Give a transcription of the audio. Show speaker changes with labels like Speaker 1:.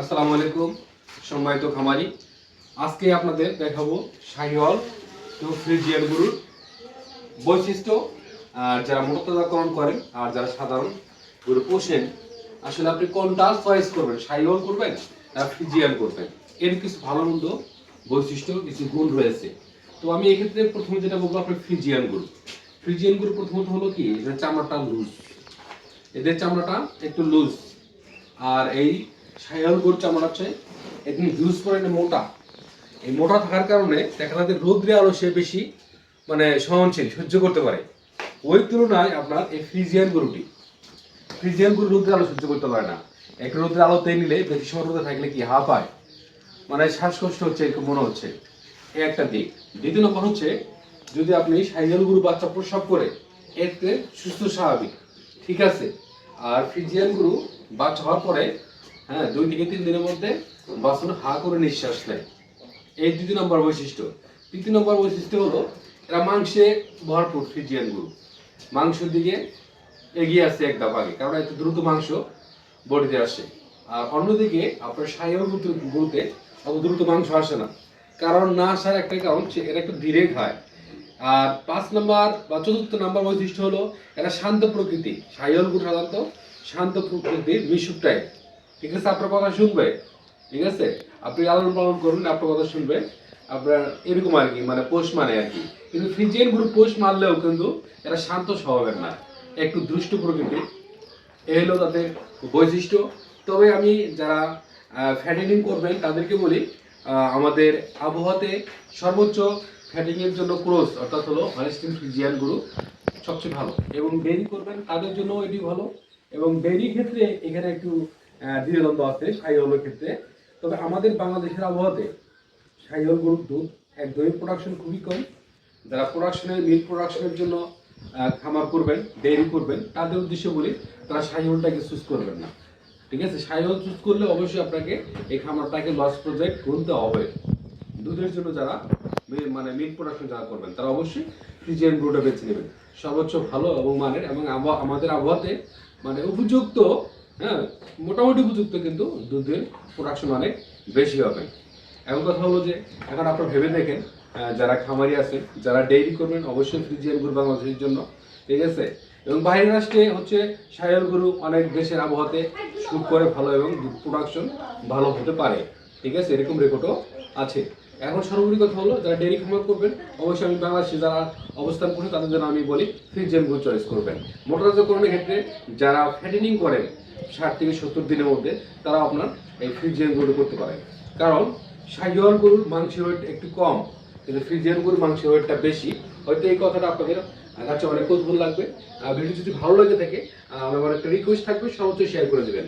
Speaker 1: আসসালামু আলাইকুম, সম্মানিত খামারি। আজকে আপনাদের দেখাবো শাহিওয়াল এবং ফ্রিজিয়ান গরুর বৈশিষ্ট্য, আর যারা মোটরতাজাকরণ করেন আর যারা সাধারণ গরু পোষেন, আসলে আপনি কোনটা চয়েস করবেন, শাহিওয়াল করবেন না ফ্রিজিয়ান করবেন? এর কিছু ভালো মন্দ বৈশিষ্ট্য, কিছু গুণ রয়েছে। তো আমি এক্ষেত্রে প্রথমে যেটা বলব, আপনার ফ্রিজিয়ান গরু। ফ্রিজিয়ান গরু প্রথমত হলো কি? এদের চামড়াটা লুজ। এদের চামড়াটা একটু লুজ। আর এই সায়াল গরুর চামড়া হচ্ছে একদম হিউজ পরিমাণে মোটা। এই মোটা থাকার কারণে দেখা যাচ্ছে রোদ্রে আলো সে বেশি মানে সহনশীল, সহ্য করতে পারে। ওই তুলনায় আপনার এই ফ্রিজিয়ান গরুটি, ফ্রিজিয়ান গরু রোদ্রে আলো সহ্য করতে পারে না। এক রোদ্রে আলোতে নিলে বেশি সময় রোদে থাকলে কি হা পায় মানে শ্বাসকষ্ট হচ্ছে এরকম মনে হচ্ছে। একটা দিক। দ্বিতীয় নম্বর হচ্ছে, যদি আপনি সাইকেল গরু বাচ্চা প্রসব করে, এতে সুস্থ স্বাভাবিক। ঠিক আছে? আর ফ্রিজিয়ান গরু বাচ্চা হওয়ার পরে হ্যাঁ দুই থেকে তিন দিনের মধ্যে বাচ্চাটা হা করে নিঃশ্বাস নেয়। এই দ্বিতীয় নম্বর বৈশিষ্ট্য। তৃতীয় নম্বর বৈশিষ্ট্য হলো, এরা মাংসে ভরপুর ফ্রিজিয়ান গরু। মাংসের দিকে এগিয়ে আসছে এক ধাপ আগে, কারণ এত দ্রুত মাংস বডিতে আসে। আর অন্যদিকে, আপনার সাইকেল গরুতে অত দ্রুত মাংস আসে না। কারণ না আসার একটা কারণ সে এরা একটু ধীরে খায়। আর পাঁচ নাম্বার বা চতুর্থ নাম্বার বৈশিষ্ট্য হলো এরা শান্ত প্রকৃতি গুণ সাধারণত শান্ত প্রকৃতির মিশুক টাইপ ঠিক আছে, আপনার কথা শুনবে। ঠিক আছে? আপনি লালন পালন করবেন আপনার কথা শুনবে। আপনার এরকম আর কি মানে পোষ মানে আর কি। কিন্তু ফ্রিজিয়ান গ্রুপ পোষ মারলেও কিন্তু এরা শান্ত স্বভাবের না। একটু দুষ্ট প্রকৃতি। এ হলো তাদের বৈশিষ্ট্য। তবে আমি যারা ফ্যাটেনিং করবেন তাদেরকে বলি আমাদের আবহাওয়াতে সর্বোচ্চ ফ্যাটিং এর জন্য ক্রোস অর্থাৎ হলো হলিস্টিন ফ্রিজিয়ান গুরু সবচেয়ে ভালো। এবং ডেরি করবেন তাদের জন্য এটি ভালো। এবং ডেরি ক্ষেত্রে এখানে একটু আহ, দ্বিধাদ্বন্দ্ব আছে সাইহলের ক্ষেত্রে। তবে আমাদের বাংলাদেশের আবহাওয়াতে সাইহল গরুর দুধ একদমই প্রোডাকশন খুবই কম। যারা প্রোডাকশনের মিল্ক প্রোডাকশনের জন্য খামার করবেন ডেয়ারি করবেন তাদের উদ্দেশ্যে বলি তারা সাইহলটাকে চুজ করবেন না। ঠিক আছে? সাইহল চুজ করলে অবশ্যই আপনাকে এই খামারটাকে লস প্রজেক্ট গুনতে হবে। দুধের জন্য যারা মানে মিল্ক প্রোডাকশন যারা করবেন, তারা অবশ্যই ফ্রিজিয়ান ব্রুটা বেছে নেবেন। সর্বোচ্চ ভালো এবং মানের এবং আবহাওয়া- আমাদের আবহাওয়াতে মানে উপযুক্ত হ্যাঁ মোটামুটি উপযুক্ত কিন্তু দুধের প্রোডাকশন অনেক বেশি হবে। এখন কথা হলো যে, এখন আপনারা ভেবে দেখেন যারা খামারি আছে, যারা ডেইরি করবেন, অবশ্যই ফ্রিজিয়ান গরু বাংলাদেশের জন্য, ঠিক আছে? এবং বাইরের রাষ্ট্রে হচ্ছে সায়ল গরু অনেক দেশের আবহাওয়াতে শুট করে ভালো এবং দুধ প্রোডাকশন ভালো হতে পারে, ঠিক আছে? এরকম রেকর্ডও আছে। এখন সর্বোপরি কথা হলো, যারা ডেয়ারি খামার করবেন, অবশ্যই আমি বাংলাদেশে যারা অবস্থান করছে, তাদের জন্য আমি বলি ফ্রিজিয়ান গরু চয়েস করবেন। মোটরাইজকরণের ক্ষেত্রে যারা ফ্যাটেনিং করেন, ষাট থেকে সত্তর দিনের মধ্যে তারা আপনার এই ফ্রিজিয়ান গরু করতে পারেন। কারণ সাইওয়াল গরুর মাংসের ওয়েট একটু কম, কিন্তু ফ্রিজিয়ান গরুর মাংসের ওয়েটটা বেশি। হয়তো এই কথাটা আপনাদের কাছে অনেক কৌতূহল লাগবে। ভিডিও যদি ভালো লাগে থাকে আমার একটা রিকোয়েস্ট থাকবে, সর্বোচ্চ শেয়ার করে দেবেন।